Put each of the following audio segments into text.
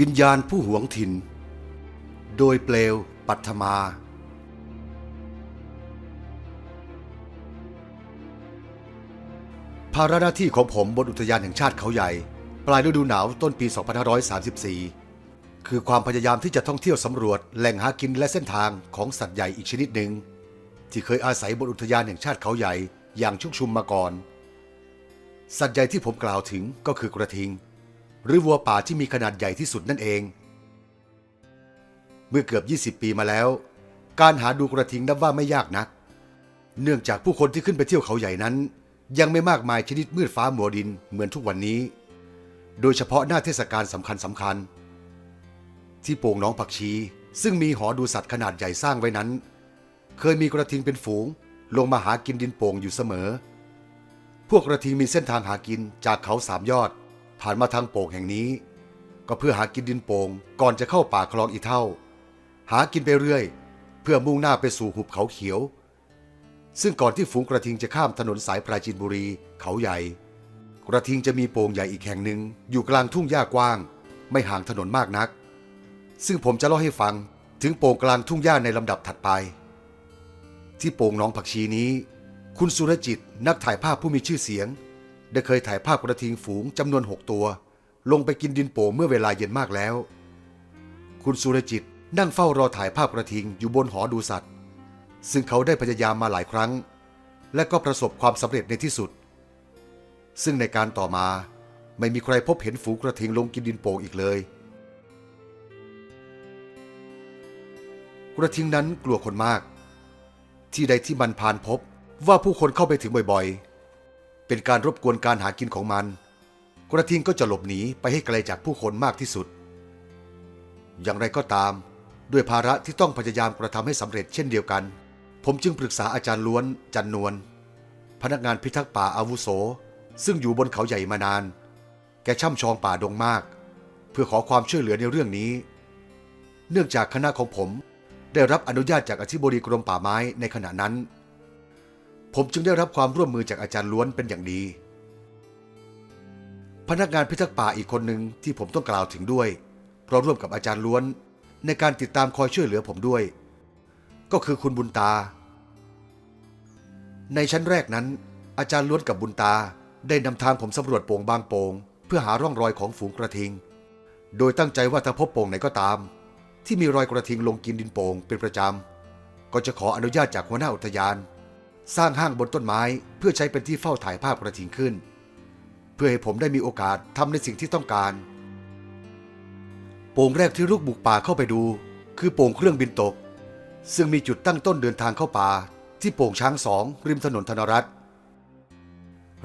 วิญญาณผู้หวงถิ่น โดยเปลวปัทมา ภาระหน้าที่ของผมบนอุทยานแห่งชาติเขาใหญ่ ปลายฤดูหนาวต้นปี 2534 คือความพยายามที่จะท่องเที่ยวสำรวจแหล่งหากินและเส้นทางของสัตว์ใหญ่อีกชนิดหนึ่ง ที่เคยอาศัยบนอุทยานแห่งชาติเขาใหญ่อย่างชุกชุมมาก่อน สัตว์ใหญ่ที่ผมกล่าวถึงก็คือกระทิง หรือวัวป่าที่มีขนาดใหญ่ที่สุดนั่นเอง เมื่อเกือบ 20 ปีมาแล้ว การหาดูกระทิงนับว่าไม่ยากนัก เนื่องจากผู้คนที่ขึ้นไปเที่ยวเขาใหญ่นั้น ยังไม่มากมายชนิดมืดฟ้าหมัวดินเหมือนทุกวันนี้ โดยเฉพาะหน้าเทศกาลสำคัญสำคัญ ที่โป่งน้องผักชี ซึ่งมีหอดูสัตว์ขนาดใหญ่สร้างไว้นั้น เคยมีกระทิงเป็นฝูง ลงมาหากินดินโป่งอยู่เสมอ พวกกระทิงมีเส้นทางหากินจากเขาสามยอด ผ่านมาทางโป่งแห่งนี้ ก็เพื่อหากินดินโป่งก่อนจะเข้าป่าคลองอีเท่า หากินไปเรื่อย เพื่อมุ่งหน้าไปสู่หุบเขาเขียว ซึ่งก่อนที่ฝูงกระทิงจะข้ามถนนสายปราจีนบุรีเขาใหญ่ กระทิงจะมีโป่งใหญ่อีกแห่งหนึ่งอยู่กลางทุ่งหญ้ากว้าง ไม่ห่างถนนมากนัก ซึ่งผมจะเล่าให้ฟังถึงโป่งกลางทุ่งหญ้าในลำดับถัดไป ที่โป่งน้องผักชีนี้ คุณสุรจิตนักถ่ายภาพผู้มีชื่อเสียง ได้เคยถ่ายภาพกระทิงฝูงจำนวนหกตัว ลงไปกินดินโป่งเมื่อเวลาเย็นมากแล้ว คุณสุรจิตนั่งเฝ้ารอถ่ายภาพกระทิงอยู่บนหอดูสัตว์ ซึ่งเขาได้พยายามมาหลายครั้ง และก็ประสบความสำเร็จในที่สุด ซึ่งในการต่อมาไม่มีใครพบเห็นฝูงกระทิงลงกินดินโป่งอีกเลย กระทิงนั้นกลัวคนมาก ที่ใดที่มันผ่านพบว่าผู้คนเข้าไปถึงบ่อยๆ เป็นการรบกวนการหากินของมัน กระทิงก็จะหลบหนีไปให้ไกลจากผู้คนมากที่สุด อย่างไรก็ตาม ด้วยภาระที่ต้องพยายามกระทำให้สำเร็จเช่นเดียวกัน ผมจึงปรึกษาอาจารย์ล้วนจันนวลพนักงานพิทักษ์ป่าอาวุโส ซึ่งอยู่บนเขาใหญ่มานาน แกช่ำชองป่าดงมาก เพื่อขอความช่วยเหลือในเรื่องนี้ เนื่องจากคณะของผมได้รับอนุญาตจากอธิบดีกรมป่าไม้ในขณะนั้น ผมจึงได้รับความร่วมมือจากอาจารย์ล้วนเป็นอย่างดี พนักงานพิทักษ์ป่าอีกคนหนึ่งที่ผมต้องกล่าวถึงด้วย เพราะร่วมกับอาจารย์ล้วน ในการติดตามคอยช่วยเหลือผมด้วย ก็คือคุณบุญตา ในชั้นแรกนั้น อาจารย์ล้วนกับบุญตาได้นำทางผมสำรวจโป่งบางโป่งเพื่อหาร่องรอยของฝูงกระทิง โดยตั้งใจว่าถ้าพบโป่งไหนก็ตาม ที่มีรอยกระทิงลงกินดินโป่งเป็นประจำก็จะขออนุญาตจากหัวหน้าอุทยาน สร้างห้างบนต้นไม้เพื่อใช้เป็นที่เฝ้าถ่ายภาพกระทิงขึ้น เพื่อให้ผมได้มีโอกาสทำในสิ่งที่ต้องการ โป่งแรกที่ลูกบุกป่าเข้าไปดู คือโป่งเครื่องบินตก ซึ่งมีจุดตั้งต้นเดินทางเข้าป่า ที่โป่งช้างสองริมถนนธนรัฐ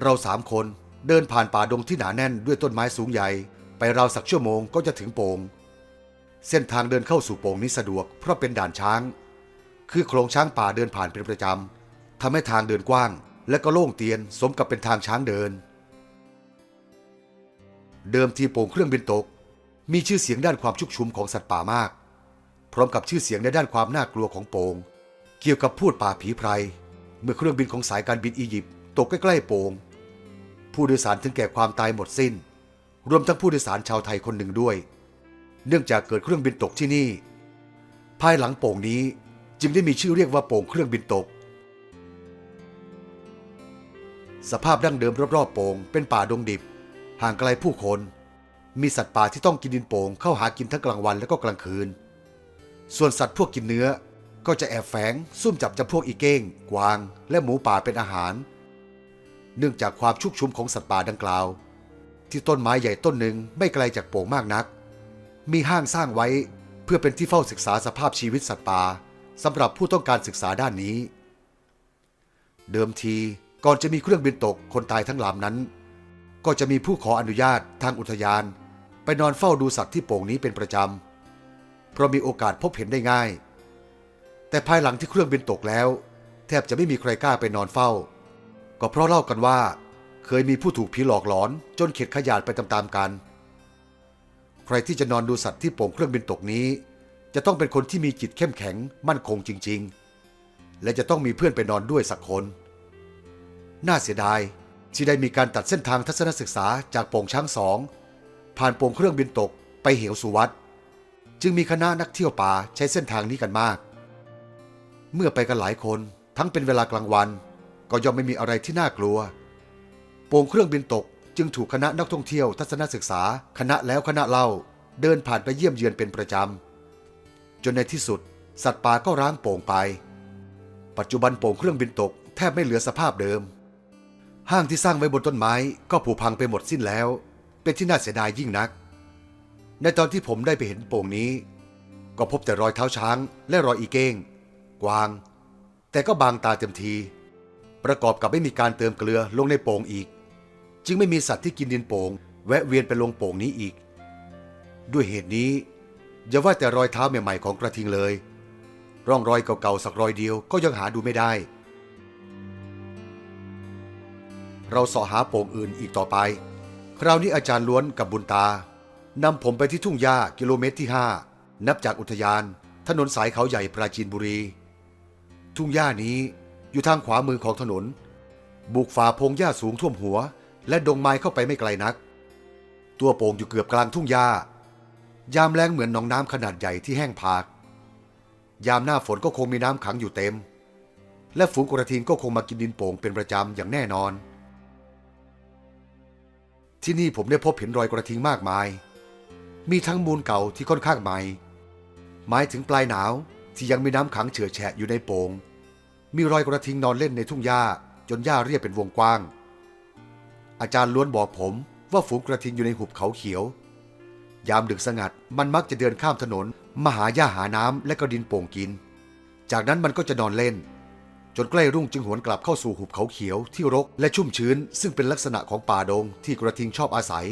เราสามคนเดินผ่านป่าดงที่หนาแน่นด้วยต้นไม้สูงใหญ่ ไปราวสักชั่วโมงก็จะถึงโป่งเส้นทางเดินเข้าสู่โป่งนี้สะดวกเพราะเป็นด่านช้าง คือโครงช้างป่าเดินผ่านเป็นประจำ ทำให้ทางเดินกว้าง และก็โล่งเตียนสมกับเป็นทางช้างเดิน เดิมทีโป่งเครื่องบินตก มีชื่อเสียงด้านความชุกชุมของสัตว์ป่ามาก พร้อมกับชื่อเสียงในด้านความน่ากลัวของโป่งเกี่ยวกับพูดป่าผีไพร เมื่อเครื่องบินของสายการบินอียิปต์ตกใกล้ๆโป่งผู้โดยสารถึงแก่ความตายหมดสิ้น รวมทั้งผู้โดยสารชาวไทยคนหนึ่งด้วย เนื่องจากเกิดเครื่องบินตกที่นี่ ภายหลังโป่งนี้จึงได้มีชื่อเรียกว่าโป่งเครื่องบินตก สภาพดั้งเดิมรอบๆโป่งเป็นป่าดงดิบ ห่างไกลผู้คน มีสัตว์ป่าที่ต้องกินดินโป่งเข้าหากินทั้งกลางวันและก็กลางคืน ส่วนสัตว์พวกกินเนื้อก็จะแอบแฝงซุ่มจับจำพวกอีเก้ง กวาง และหมูป่าเป็นอาหาร เนื่องจากความชุกชุมของสัตว์ป่าดังกล่าว ที่ต้นไม้ใหญ่ต้นหนึ่งไม่ไกลจากโป่งมากนัก มีห้างสร้างไว้เพื่อเป็นที่เฝ้าศึกษาสภาพชีวิตสัตว์ป่าสำหรับผู้ต้องการศึกษาด้านนี้ เดิมที ก่อนจะมีเครื่องบินตกคนตายทั้งลำนั้น ก็จะมีผู้ขออนุญาตทางอุทยาน ไปนอนเฝ้าดูสัตว์ที่โป่งนี้เป็นประจำ เพราะมีโอกาสพบเห็นได้ง่าย แต่ภายหลังที่เครื่องบินตกแล้ว แทบจะไม่มีใครกล้าไปนอนเฝ้า ก็เพราะเล่ากันว่า เคยมีผู้ถูกผีหลอกหลอน จนเข็ดขยาดไปตามๆกัน ใครที่จะนอนดูสัตว์ที่โป่งเครื่องบินตกนี้ จะต้องเป็นคนที่มีจิตเข้มแข็งมั่นคงจริง ๆ และจะต้องมีเพื่อนไปนอนด้วยสักคน น่าเสียดายที่ได้มีการตัดเส้นทางทัศนศึกษาจากโป่งช้างสองผ่านโป่งเครื่องบินตกไปเหวสุวัตจึงมีคณะนักเที่ยวป่าใช้เส้นทางนี้กันมาก เมื่อไปกันหลายคนทั้งเป็นเวลากลางวัน ก็ย่อมไม่มีอะไรที่น่ากลัว โป่งเครื่องบินตกจึงถูกคณะนักท่องเที่ยวทัศนศึกษา คณะแล้วคณะเล่าเดินผ่านไปเยี่ยมเยือนเป็นประจำ จนในที่สุด สัตว์ป่าก็ร้างโป่งไป ปัจจุบันโป่งเครื่องบินตกแทบไม่เหลือสภาพเดิม ห้างที่สร้างไว้บนต้นไม้ก็ผุพังไปหมดสิ้นแล้ว เป็นที่น่าเสียดายยิ่งนัก ในตอนที่ผมได้ไปเห็นโป่งนี้ ก็พบแต่รอยเท้าช้าง และรอยอีเก้ง กวาง แต่ก็บางตาเต็มที ประกอบกับไม่มีการเติมเกลือลงในโป่งอีก จึงไม่มีสัตว์ที่กินดินโป่งแวะเวียนไปลงโป่งนี้อีก ด้วยเหตุนี้อย่าว่าแต่รอยเท้าใหม่ๆของกระทิงเลย ร่องรอยเก่าๆสักรอยเดียวก็ยังหาดูไม่ได้ เราสาะหาโป่งอื่นอีกต่อไป คราวนี้อาจารย์ล้วนกับบุญตานำผมไปที่ทุ่งหญ้ากิโลเมตรที่ 5 นับจากอุทยาน ถนนสายเขาใหญ่ปราจีนบุรี ทุ่งหญ้านี้อยู่ทางขวามือของถนน บุกฝ่าพงหญ้าสูงท่วมหัว และดงไม้เข้าไปไม่ไกลนัก ตัวโป่งอยู่เกือบกลางทุ่งหญ้ายามแล้งเหมือนหนองน้ำขนาดใหญ่ที่แห้งผาก ยามหน้าฝนก็คงมีน้ำขังอยู่เต็ม และฝูงกระทิงก็คงมากินดินโป่งเป็นประจำอย่างแน่นอน ที่นี่ผมได้พบเห็นรอยกระทิงมากมาย มีทั้งมูลเก่าที่ค่อนข้างใหม่ หมายถึงปลายหนาวที่ยังมีน้ำขังเฉื่อยแฉะอยู่ในโป่งมีรอยกระทิงนอนเล่นในทุ่งหญ้าจนหญ้าเรียบเป็นวงกว้าง อาจารย์ล้วนบอกผมว่าฝูงกระทิงอยู่ในหุบเขาเขียว ยามดึกสงัดมันมักจะเดินข้ามถนนมาหาหญ้าหาน้ำและก็ดินโป่งกิน จากนั้นมันก็จะนอนเล่น จนใกล้รุ่งจึงหวนกลับเข้าสู่หุบเขาเขียวที่รกและชุ่มชื้น ซึ่งเป็นลักษณะของป่าดงที่กระทิงชอบอาศัย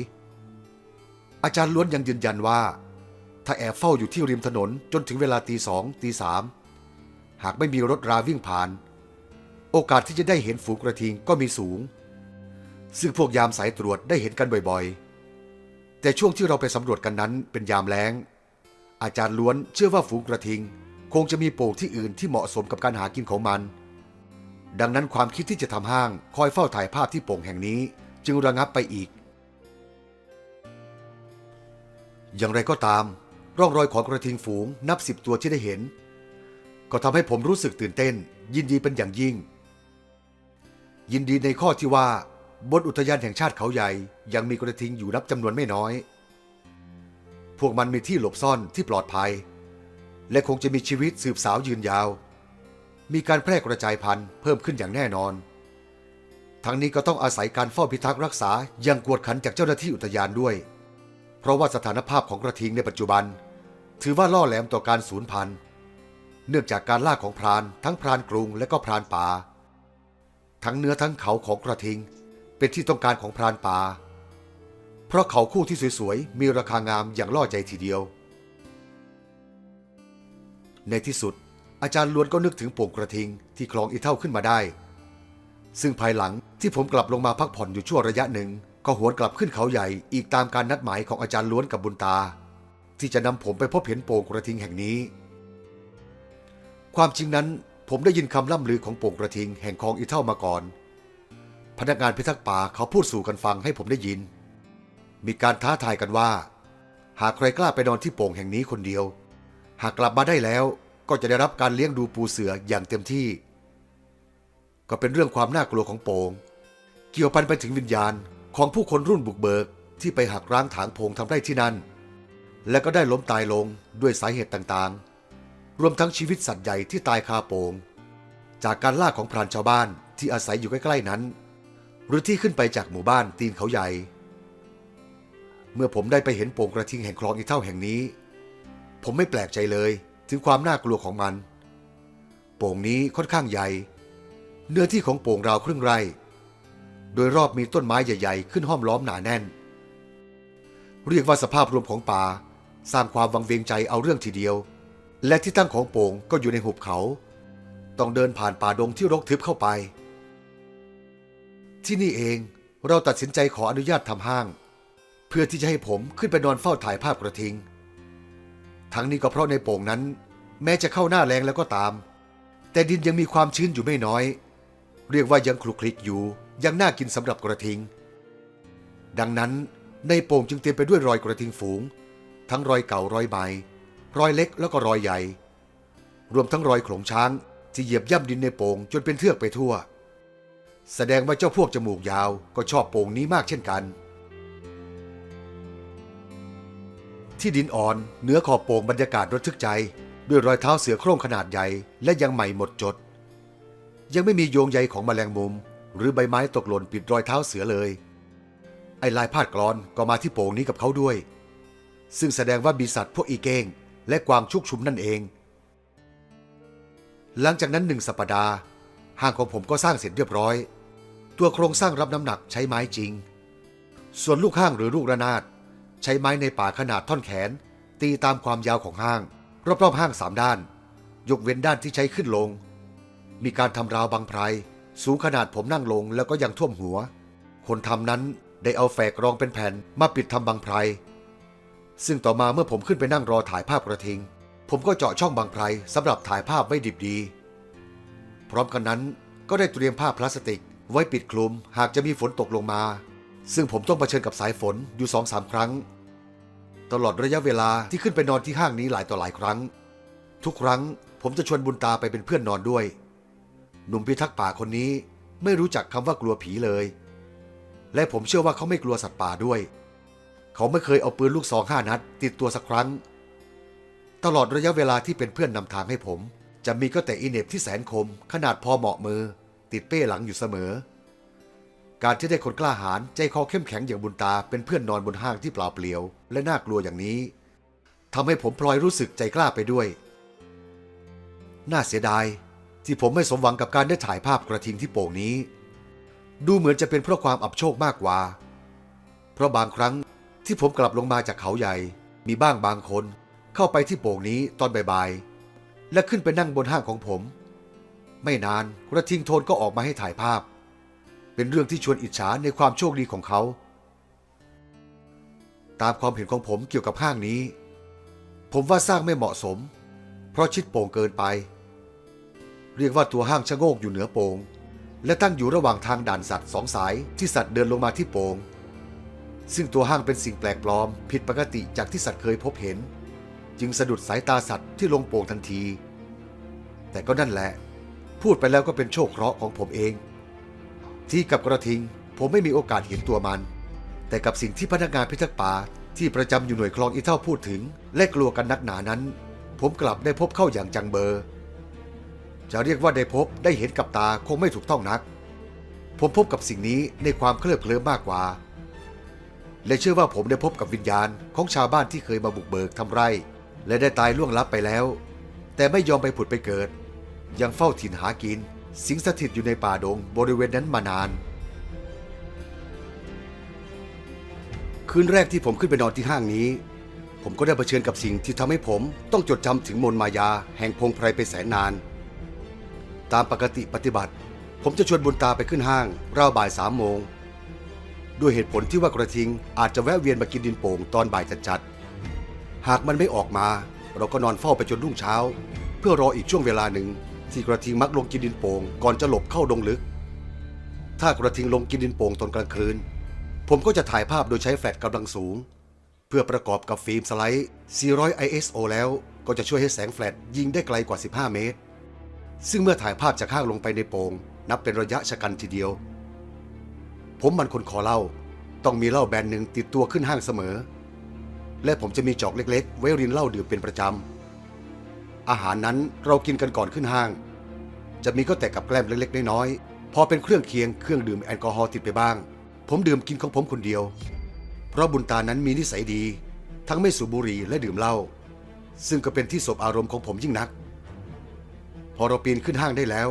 อาจารย์ล้วนยังยืนยันว่า ถ้าแอบเฝ้าอยู่ที่ริมถนนจนถึงเวลาตีสองตีสามหากไม่มีรถราวิ่งผ่าน โอกาสที่จะได้เห็นฝูงกระทิงก็มีสูง ซึ่งพวกยามสายตรวจได้เห็นกันบ่อยๆ แต่ช่วงที่เราไปสำรวจกันนั้นเป็นยามแล้ง อาจารย์ล้วนเชื่อว่าฝูงกระทิง คงจะมีโป่งที่อื่นที่เหมาะสมกับการหากินของมัน ดังนั้นความคิดที่จะทำห้างคอยเฝ้าถ่ายภาพที่โป่งแห่งนี้ จึงระงับไปอีก อย่างไรก็ตาม ร่องรอยของกระทิงฝูงนับสิบตัวที่ได้เห็น ก็ทำให้ผมรู้สึกตื่นเต้น ยินดีเป็นอย่างยิ่ง ยินดีในข้อที่ว่าบนอุทยานแห่งชาติเขาใหญ่ ยังมีกระทิงอยู่นับจำนวนไม่น้อย พวกมันมีที่หลบซ่อนที่ปลอดภัย และคงจะมีชีวิตสืบสาวยืนยาว มีการแพร่กระจายพันธุ์เพิ่มขึ้นอย่างแน่นอน ทั้งนี้ก็ต้องอาศัยการเฝ้าพิทักษ์รักษาอย่างกวดขันจากเจ้าหน้าที่อุทยานด้วย เพราะว่าสถานภาพของกระทิงในปัจจุบัน ถือว่าล่อแหลมต่อการสูญพันธุ์ เนื่องจากการล่าของพรานทั้งพรานกรุงและก็พรานป่า ทั้งเนื้อทั้งเขาของกระทิง เป็นที่ต้องการของพรานป่า เพราะเขาคู่ที่สวยๆมีราคางามอย่างล่อใจทีเดียว ในที่สุด อาจารย์ล้วนก็นึกถึงโป่งกระทิงที่คลองอีเท่าขึ้นมาได้ ซึ่งภายหลังที่ผมกลับลงมาพักผ่อนอยู่ชั่วระยะหนึ่ง ก็หวนกลับขึ้นเขาใหญ่อีกตามการนัดหมายของอาจารย์ล้วนกับบุญตา ที่จะนำผมไปพบเห็นโป่งกระทิงแห่งนี้ ความจริงนั้นผมได้ยินคำล่ำลือของโป่งกระทิงแห่งคลองอีเท่ามาก่อน พนักงานพิทักษ์ป่าเขาพูดสู่กันฟังให้ผมได้ยิน มีการท้าทายกันว่า หากใครกล้าไปนอนที่โป่งแห่งนี้คนเดียว หากกลับมาได้แล้ว ก็จะได้รับการเลี้ยงดูปูเสืออย่างเต็มที่ ก็เป็นเรื่องความน่ากลัวของโป่งเกี่ยวพันไปถึงวิญญาณของผู้คนรุ่นบุกเบิกที่ไปหักร้างถางโพงทำไร่ที่นั่น และก็ได้ล้มตายลงด้วยสาเหตุต่างๆ รวมทั้งชีวิตสัตว์ใหญ่ที่ตายคาโปง จากการล่าของพรานชาวบ้านที่อาศัยอยู่ใกล้ๆนั้น หรือที่ขึ้นไปจากหมู่บ้านตีนเขาใหญ่ เมื่อผมได้ไปเห็นโป่งกระทิงแห่งคลองอีเท่าแห่งนี้ ผมไม่แปลกใจเลย ถึงความน่ากลัวของมัน โป่งนี้ค่อนข้างใหญ่ เนื้อที่ของโป่งราวครึ่งไร่ โดยรอบมีต้นไม้ใหญ่ ๆ ขึ้นห้อมล้อมหนาแน่น เรียกว่าสภาพรวมของป่า สร้างความวังเวงใจเอาเรื่องทีเดียว และที่ตั้งของโป่งก็อยู่ในหุบเขา ต้องเดินผ่านป่าดงที่รกทึบเข้าไป ที่นี่เองเราตัดสินใจขออนุญาตทำห้าง เพื่อที่จะให้ผมขึ้นไปนอนเฝ้าถ่ายภาพกระทิง ทั้งนี้ก็เพราะในโป่งนั้น แม้จะเข้าหน้าแรงแล้วก็ตาม แต่ดินยังมีความชื้นอยู่ไม่น้อย เรียกว่ายังคลุกคลิกอยู่ยังน่ากินสำหรับกระทิง ดังนั้นในโป่งจึงเต็มไปด้วยรอยกระทิงฝูง ทั้งรอยเก่ารอยใหม่รอยเล็กแล้วก็รอยใหญ่ รวมทั้งรอยโขลงช้างที่เหยียบย่ำดินในโป่งจนเป็นเทือกไปทั่ว แสดงว่าเจ้าพวกจมูกยาวก็ชอบโป่งนี้มากเช่นกัน ที่ดินอ่อนเหนือขอบโป่งบรรยากาศระทึกใจ ด้วยรอยเท้าเสือโคร่งขนาดใหญ่และยังใหม่หมดจด ยังไม่มีโยงใยของแมลงมุม หรือใบไม้ตกหล่นปิดรอยเท้าเสือเลย ไอ้ลายพาดกรอนก็มาที่โป่งนี้กับเขาด้วย ซึ่งแสดงว่ามีสัตว์พวกอีเก้ง และกวางชุกชุมนั่นเอง หลังจากนั้นหนึ่งสัปดาห์ห้างของผมก็สร้างเสร็จเรียบร้อย ตัวโครงสร้างรับน้ำหนักใช้ไม้จริง ส่วนลูกห้างหรือลูกระนาด ใช้ไม้ในป่าขนาดท่อนแขน ตีตามความยาวของห้าง รอบๆห้างสามด้าน ยกเว้นด้านที่ใช้ขึ้นลง มีการทำราวบังไพรสูงขนาดผมนั่งลงแล้วก็ยังท่วมหัว คนทำนั้นได้เอาแฝกรองเป็นแผ่นมาปิดทำบังไพรซึ่งต่อมาเมื่อผมขึ้นไปนั่งรอถ่ายภาพกระทิง ผมก็เจาะช่องบังไพรสำหรับถ่ายภาพไว้ดิบดี พร้อมกันนั้นก็ได้เตรียมผ้าพลาสติก ไว้ปิดคลุมหากจะมีฝนตกลงมา ซึ่งผมต้องเผชิญกับสายฝนอยู่สองสามครั้ง ตลอดระยะเวลาที่ขึ้นไปนอนที่ห้างนี้หลายต่อหลายครั้ง ทุกครั้งผมจะชวนบุญตาไปเป็นเพื่อนนอนด้วย หนุ่มพิทักษ์ป่าคนนี้ไม่รู้จักคำว่ากลัวผีเลย และผมเชื่อว่าเขาไม่กลัวสัตว์ป่าด้วย เขาไม่เคยเอาปืนลูกซองห้านัด ติดตัวสักครั้ง ตลอดระยะเวลาที่เป็นเพื่อนนำทางให้ผม จะมีก็แต่อีเน็บที่แสนคม ขนาดพอเหมาะมือ ติดเป้หลังอยู่เสมอ การที่ได้คนกล้าหาญใจคอเข้มแข็งอย่างบุญตาเป็นเพื่อนนอนบนห้างที่เปล่าเปลี่ยว และน่ากลัวอย่างนี้ทำให้ผมพลอยรู้สึกใจกล้าไปด้วย น่าเสียดาย ที่ผมไม่สมหวังกับการได้ถ่ายภาพกระทิงที่โป่งนี้ ดูเหมือนจะเป็นเพราะความอับโชคมากกว่า เพราะบางครั้งที่ผมกลับลงมาจากเขาใหญ่ มีบ้างบางคนเข้าไปที่โป่งนี้ตอนบ่ายๆและขึ้นไปนั่งบนห้างของผม ไม่นานกระทิงโทนก็ออกมาให้ถ่ายภาพ เป็นเรื่องที่ชวนอิจฉาในความโชคดีของเขา ตามความเห็นของผมเกี่ยวกับห้างนี้ ผมว่าสร้างไม่เหมาะสม เพราะชิดโป่งเกินไป เรียกว่าตัวห้างชะโงกอยู่เหนือโป่งและตั้งอยู่ระหว่างทางด่านสัตว์สองสายที่สัตว์เดินลงมาที่โป่งซึ่งตัวห้างเป็นสิ่งแปลกปลอม ผิดปกติจากที่สัตว์เคยพบเห็น จึงสะดุดสายตาสัตว์ที่ลงโป่งทันที แต่ก็นั่นแหละ พูดไปแล้วก็เป็นโชคเคราะห์ของผมเอง ที่กับกระทิง ผมไม่มีโอกาสเห็นตัวมัน แต่กับสิ่งที่พนักงานพิทักษ์ป่าที่ประจำอยู่หน่วยคลองอีเท่าพูดถึง และกลัวกันนักหนานั้น ผมกลับได้พบเข้าอย่างจังเบอร์จะเรียกว่าได้พบได้เห็นกับตาคงไม่ถูกต้องนัก ผมพบกับสิ่งนี้ในความเคลิบเคลิ้มมากกว่า และเชื่อว่าผมได้พบกับวิญญาณของชาวบ้านที่เคยมาบุกเบิกทำไร่ และได้ตายล่วงลับไปแล้ว แต่ไม่ยอมไปผุดไปเกิด ยังเฝ้าถิ่นหากิน สิงสถิตอยู่ในป่าดงบริเวณนั้นมานาน คืนแรกที่ผมขึ้นไปนอนที่ห้างนี้ ผมก็ได้เผชิญกับสิ่งที่ทำให้ผมต้องจดจำถึงมนมายาแห่งพงไพรไปแสนนาน ตามปกติปฏิบัติ ผมจะชวนบุญตาไปขึ้นห้างราวบ่ายสามโมง ด้วยเหตุผลที่ว่ากระทิงอาจจะแวะเวียนมากินดินโป่งตอนบ่ายจัดๆหากมันไม่ออกมา เราก็นอนเฝ้าไปจนรุ่งเช้า เพื่อรออีกช่วงเวลาหนึ่ง ที่กระทิงมักลงกินดินโป่งก่อนจะหลบเข้าดงลึก ถ้ากระทิงลงกินดินโป่งตอนกลางคืน ผมก็จะถ่ายภาพโดยใช้แฟลชกำลังสูง เพื่อประกอบกับฟิล์มสไลด์ 400 ISO แล้วก็จะช่วยให้แสงแฟลชยิงได้ไกลกว่า 15 เมตร ซึ่งเมื่อถ่ายภาพจากข้างลงไปในโป่งนับเป็นระยะชะกันทีเดียว ผมมันคนขอเหล้าต้องมีเหล้าแบรนด์หนึ่งติดตัวขึ้นห้างเสมอ และผมจะมีจอกเล็ก ๆ ไว้รินเหล้าดื่มเป็นประจำ อาหารนั้นเรากินกันก่อนขึ้นห้าง จะมีก็แต่กับแกล้มเล็กๆน้อยๆพอเป็นเครื่องเคียงเครื่องดื่มแอลกอฮอล์ติดไปบ้าง ผมดื่มกินของผมคนเดียว เพราะบุญตานั้นมีนิสัยดี ทั้งไม่สูบบุหรี่และดื่มเหล้าซึ่งก็เป็นที่สบอารมณ์ของผมยิ่งนัก พอเราปีนขึ้นห้างได้แล้ว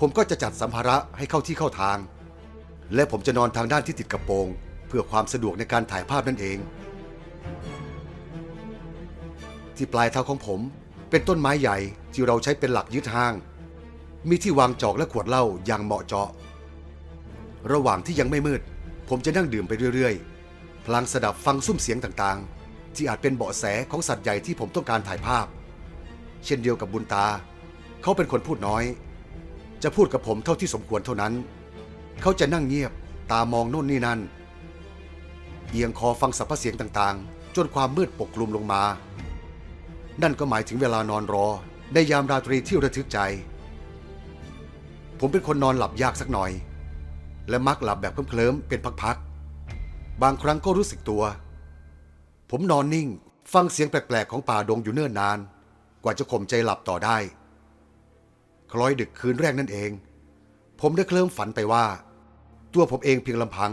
ผมก็จะจัดสัมภาระให้เข้าที่เข้าทาง และผมจะนอนทางด้านที่ติดกระโปรง เพื่อความสะดวกในการถ่ายภาพนั่นเอง ที่ปลายเท้าของผม เป็นต้นไม้ใหญ่ที่เราใช้เป็นหลักยึดห้าง มีที่วางจอกและขวดเหล้าอย่างเหมาะเจาะ ระหว่างที่ยังไม่มืด ผมจะนั่งดื่มไปเรื่อยๆ พลางสดับฟังซุ้มเสียงต่างๆ ที่อาจเป็นเบาะแสของสัตว์ใหญ่ที่ผมต้องการถ่ายภาพ เช่นเดียวกับบุญตา เขาเป็นคนพูดน้อย จะพูดกับผมเท่าที่สมควรเท่านั้น เขาจะนั่งเงียบตามองโน่นนี่นั่น เอียงคอฟังสรรพเสียงต่างๆ จนความมืดปกคลุมลงมา นั่นก็หมายถึงเวลานอนรอ ในยามราตรีที่ระทึกใจ ผมเป็นคนนอนหลับยากสักหน่อย และมักหลับแบบเคลิ้มๆเป็นพักๆ บางครั้งก็รู้สึกตัว ผมนอนนิ่ง ฟังเสียงแปลกๆของป่าดงอยู่เนิ่นนาน กว่าจะข่มใจหลับต่อได้ คล้อยดึกคืนแรกนั่นเอง ผมได้เคลิ้มฝันไปว่า ตัวผมเองเพียงลำพัง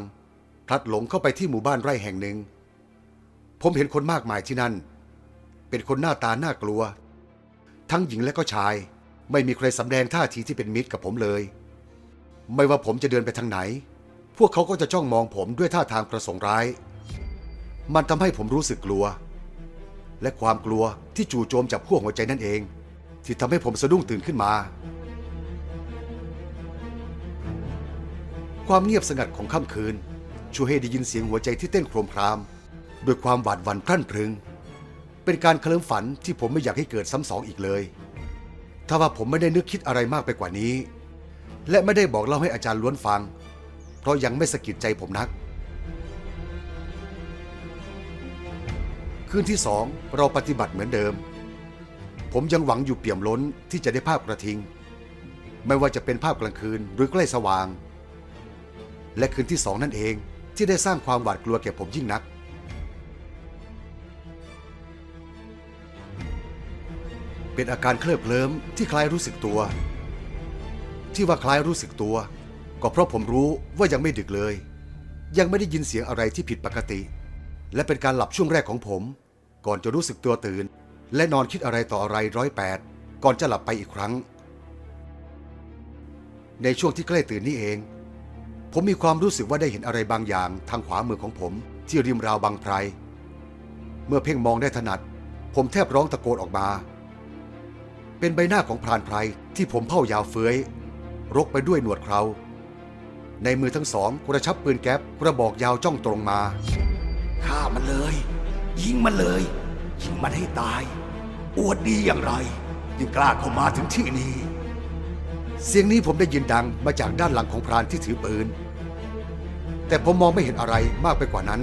พลัดหลงเข้าไปที่หมู่บ้านไร่แห่งหนึ่ง ผมเห็นคนมากมายที่นั่น เป็นคนหน้าตาน่ากลัว ทั้งหญิงและก็ชาย ไม่มีใครสำแดงท่าทีที่เป็นมิตรกับผมเลย ไม่ว่าผมจะเดินไปทางไหน พวกเขาก็จะจ้องมองผมด้วยท่าทางประสงค์ร้าย มันทำให้ผมรู้สึกกลัว และความกลัวที่จู่โจมจับขั้วหัวใจนั่นเอง ที่ทำให้ผมสะดุ้งตื่นขึ้นมา ความเงียบสงัดของค่ำคืนช่วยให้ได้ยินเสียงหัวใจที่เต้นโครมครามด้วยความหวาดหวั่นพรั่นพรึง เป็นการเคลิ้มฝันที่ผมไม่อยากให้เกิดซ้ำสองอีกเลย ถ้าว่าผมไม่ได้นึกคิดอะไรมากไปกว่านี้ และไม่ได้บอกเล่าให้อาจารย์ล้วนฟัง เพราะยังไม่สะกิดใจผมนัก คืนที่สองเราปฏิบัติเหมือนเดิม ผมยังหวังอยู่เปี่ยมล้นที่จะได้ภาพกระทิง ไม่ว่าจะเป็นภาพกลางคืนหรือใกล้สว่าง และคืนที่สองนั่นเองที่ได้สร้างความหวาดกลัวแก่ผมยิ่งนัก เป็นอาการเคลิบเคลิ้มที่คล้ายรู้สึกตัว ที่ว่าคล้ายรู้สึกตัว ก็เพราะผมรู้ว่ายังไม่ดึกเลย ยังไม่ได้ยินเสียงอะไรที่ผิดปกติ และเป็นการหลับช่วงแรกของผม ก่อนจะรู้สึกตัวตื่น และนอนคิดอะไรต่ออะไรร้อยแปดก่อนจะหลับไปอีกครั้ง ในช่วงที่ใกล้ตื่นนี่เอง ผมมีความรู้สึกว่าได้เห็นอะไรบางอย่างทางขวามือของผม ที่ริมราวบางไพรเมื่อเพ่งมองได้ถนัด ผมแทบร้องตะโกนออกมา เป็นใบหน้าของพรานไพรที่ผมเผ้ายาวเฟื้อย รกไปด้วยหนวดเครา ในมือทั้งสองกระชับปืนแก๊ปกระบอกยาวจ้องตรงมาฆ่ามันเลย ยิงมันเลย ยิงมันให้ตาย อวดดีอย่างไรยังกล้าเข้ามาถึงที่นี่เสียงนี้ผมได้ยินดังมาจากด้านหลังของพรานที่ถือปืน แต่ผมมองไม่เห็นอะไรมากไปกว่านั้น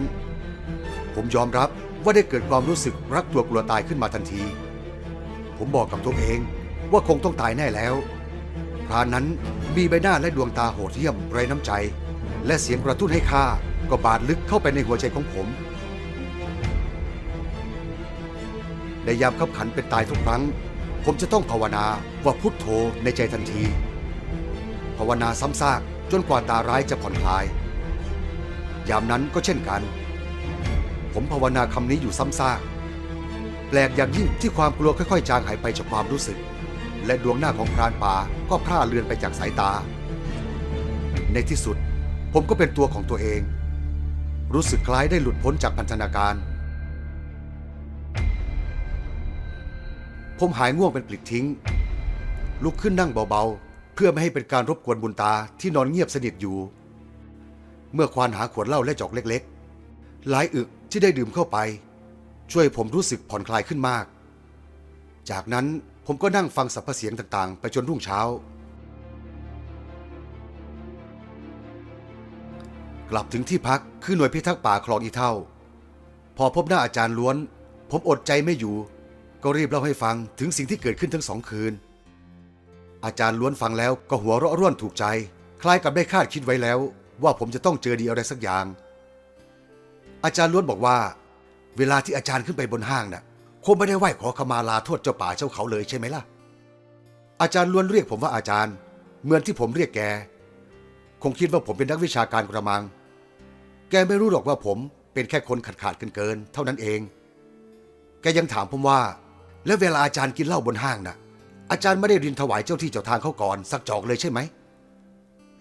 ผมยอมรับว่าได้เกิดความรู้สึกรักตัวกลัวตายขึ้นมาทันที ผมบอกกับตัวเองว่าคงต้องตายแน่แล้ว พรานนั้นมีใบหน้าและดวงตาโหดเหี้ยมไร้น้ำใจ และเสียงกระตุ้นให้ฆ่าก็บาดลึกเข้าไปในหัวใจของผม ในยามขับขันเป็นตายทุกครั้ง ผมจะต้องภาวนาว่าพุทโธในใจทันที ภาวนาซ้ำซากจนกว่าตาร้ายจะผ่อนคลาย ยามนั้นก็เช่นกัน ผมภาวนาคำนี้อยู่ซ้ำซาก ปลกอย่างยิ่งที่ความกลัวค่อยๆ จางหายไปจากความรู้สึก และดวงหน้าของพรานป่าก็พร่าเลือนไปจากสายตา ในที่สุด ผมก็เป็นตัวของตัวเอง รู้สึกคล้ายได้หลุดพ้นจากพันธนาการ ผมหายง่วงเป็นปลิดทิ้ง ลุกขึ้นนั่งเบาๆ เพื่อไม่ให้เป็นการรบกวนบุญตาที่นอนเงียบสนิทอยู่ เมื่อควานหาขวดเหล้าและจอกเล็กๆ หลายอึกที่ได้ดื่มเข้าไป ช่วยผมรู้สึกผ่อนคลายขึ้นมาก จากนั้นผมก็นั่งฟังสรรพเสียงต่างๆ ไปจนรุ่งเช้า กลับถึงที่พักคือหน่วยพิทักษ์ป่าคลองอีเท่า พอพบหน้าอาจารย์ล้วน ผมอดใจไม่อยู่ ก็รีบเล่าให้ฟังถึงสิ่งที่เกิดขึ้นทั้งสองคืน อาจารย์ล้วนฟังแล้วก็หัวเราะร่วนถูกใจ คล้ายกับได้คาดคิดไว้แล้ว ว่าผมจะต้องเจอดีอะไรสักอย่าง อาจารย์ล้วนบอกว่า เวลาที่อาจารย์ขึ้นไปบนห้างน่ะคงไม่ได้ไหว้ขอขมาลาโทษเจ้าป่าเจ้าเขาเลยใช่ไหมล่ะ อาจารย์ล้วนเรียกผมว่าอาจารย์ เหมือนที่ผมเรียกแก คงคิดว่าผมเป็นนักวิชาการกระมัง แกไม่รู้หรอกว่าผมเป็นแค่คนขาดขาดๆเกินเท่านั้นเอง แกยังถามผมว่า แล้วเวลาอาจารย์กินเหล้าบนห้างน่ะ อาจารย์ไม่ได้รินถวายเจ้าที่เจ้าทางเขาก่อนสักจอกเลยใช่ไหม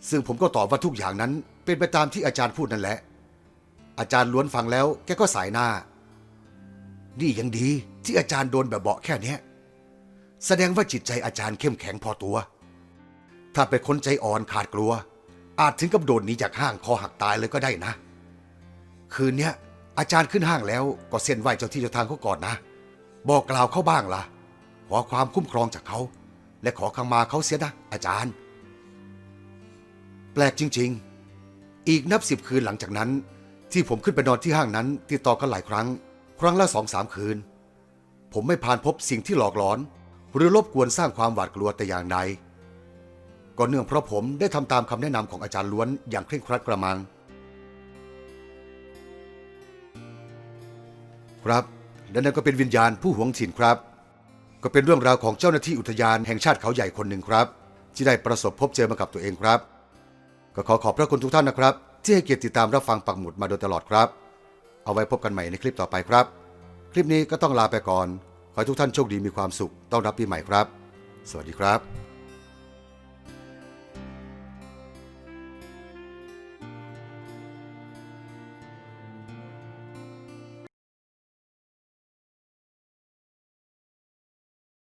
ซึ่งผมก็ตอบว่าทุกอย่างนั้นเป็นไปตามที่อาจารย์พูดนั่นแหละ อาจารย์ล้วนฟังแล้ว แกก็สายหน้า นี่ยังดีที่อาจารย์โดนแบบเบาะแค่เนี้ย แสดงว่าจิตใจอาจารย์เข้มแข็งพอตัว ถ้าเป็นคนใจอ่อนขาดกลัว อาจถึงกับโดดหนีจากห้างคอหักตายเลยก็ได้นะ คืนเนี้ยอาจารย์ขึ้นห้างแล้วก็เส้นไหวเจ้าที่เจ้าทางเขาก่อนนะ บอกกล่าวเขาบ้างล่ะ ขอความคุ้มครองจากเขา และขอขมาเขาเสียนะ อาจารย์ แปลกจริง ๆ อีกนับสิบคืนหลังจากนั้น ที่ผมขึ้นไปนอนที่ห้างนั้นติดต่อกันหลายครั้ง ครั้งละสองสามคืน ผมไม่ผ่านพบสิ่งที่หลอกหลอน หรือรบกวนสร้างความหวาดกลัวแต่อย่างใดก็เนื่องเพราะผมได้ทำตามคำแนะนำของอาจารย์ล้วนอย่างเคร่งครัดกระมัง ครับและนั่นก็เป็นวิญญาณผู้หวงถิ่นครับ ก็เป็นเรื่องราวของเจ้าหน้าที่อุทยานแห่งชาติเขาใหญ่คนหนึ่งครับ ที่ได้ประสบพบเจอมากับตัวเองครับ ก็ขอขอบพระคุณทุกท่านนะครับ ที่ให้เกียรติติดตามรับฟังปักหมุดมาโดยตลอดครับ เอาไว้พบกันใหม่ในคลิปต่อไปครับ คลิปนี้ก็ต้องลาไปก่อน ขอให้ทุกท่านโชคดีมีความสุข ต้อนรับปีใหม่ครับ สวัสดีครับ